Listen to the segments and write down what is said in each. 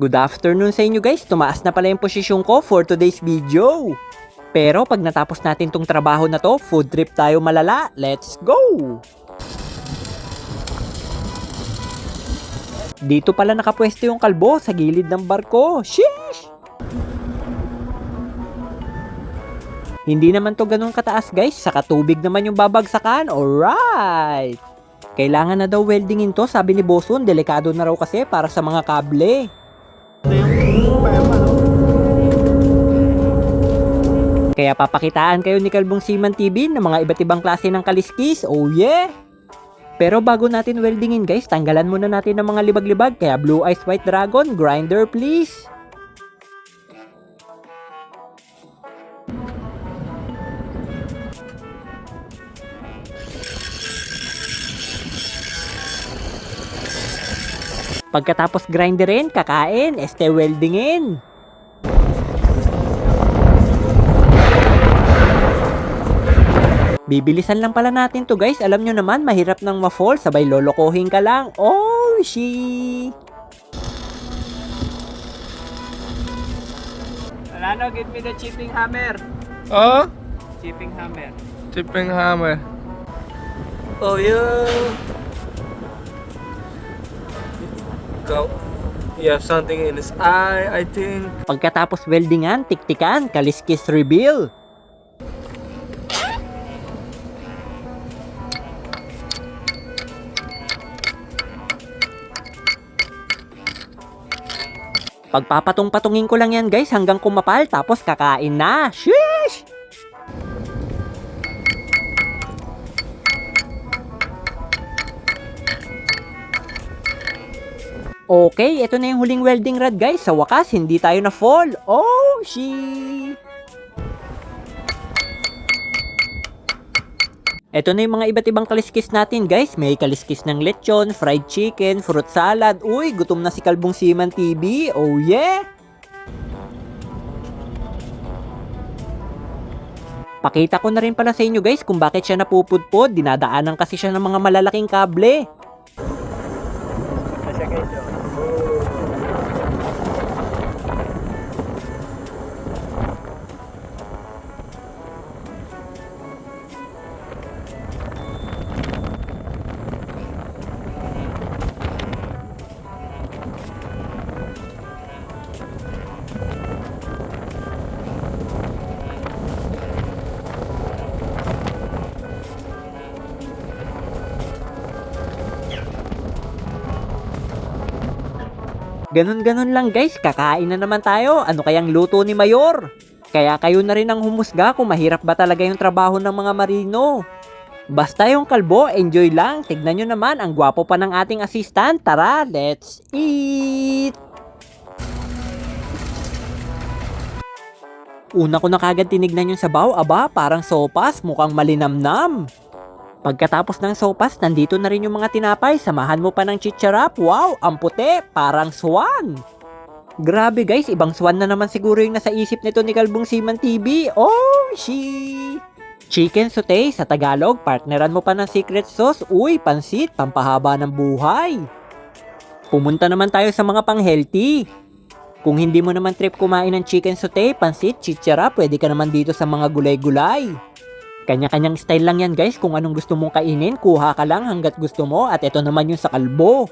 Good afternoon sa inyo guys, tumaas na pala yung posisyon ko for today's video. Pero pag natapos natin tong trabaho na to, food trip tayo malala. Let's go! Dito pala nakapwesto yung kalbo sa gilid ng barko. Sheesh! Hindi naman to ganun kataas guys, sa katubig naman yung babagsakan. Alright! Kailangan na daw weldingin to, sabi ni Bosun, delikado na raw kasi para sa mga kable. Kaya papakitaan kayo ni Kalbong Siman TV ng mga iba't ibang klase ng kaliskis. Oh yeah! Pero bago natin weldingin guys, tanggalan muna natin ng mga libag-libag. Kaya Blue Eyes White Dragon, grinder please. Pagkatapos grinderin, kakain, este weldingin. Bibilisan lang pala natin to guys. Alam nyo naman, mahirap nang ma-fall. Sabay lolokohin ka lang. Oh, she. Alano, give me the chipping hammer. Oh, Chipping hammer. tipping hammer. Oh, yeah. Go. You have something in his eye, I think. Pagkatapos weldingan, tiktikan, kaliskis reveal. Pagpapatong-patungin ko lang yan guys hanggang kumapal tapos kakain na. Sheesh! Okay, ito na yung huling welding rod guys. Sa wakas, hindi tayo na fall. Oh, she. Ito na yung mga iba't ibang kaliskis natin guys. May kaliskis ng lechon, fried chicken, fruit salad. Uy, gutom na si Kalbong Siman TV. Oh yeah! Pakita ko na rin pala sa inyo guys kung bakit siya napupudpod. Dinadaanan kasi siya ng mga malalaking kable. Whoa. Ganon-ganon lang guys, kakain na naman tayo. Ano kayang luto ni Mayor? Kaya kayo na rin ang humusga kung mahirap ba talaga yung trabaho ng mga marino. Basta yung kalbo, enjoy lang. Tignan nyo naman, ang gwapo pa ng ating assistant. Tara, let's eat! Una ko na kagad tinignan yung sabaw, aba, parang sopas, mukhang malinamnam. Pagkatapos ng sopas, nandito na rin yung mga tinapay. Samahan mo pa ng chicharap. Wow, ang puti. Parang swan. Grabe guys, ibang swan na naman siguro yung nasa isip nito ni Kalbong Siman TV. Oh, she! Chicken saute sa Tagalog, partneran mo pa ng secret sauce. Uy, pansit, pampahaba ng buhay. Pumunta naman tayo sa mga pang-healthy. Kung hindi mo naman trip kumain ng chicken saute, pansit, chichara, pwede ka naman dito sa mga gulay-gulay. Kanya-kanyang style lang yan guys, kung anong gusto mong kainin, kuha ka lang hanggat gusto mo. At ito naman yung sa kalbo.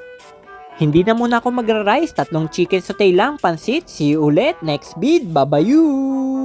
Hindi na muna ako magra-rice, tatlong chicken saute lang, pansit, see you ulit, next vid, babayu!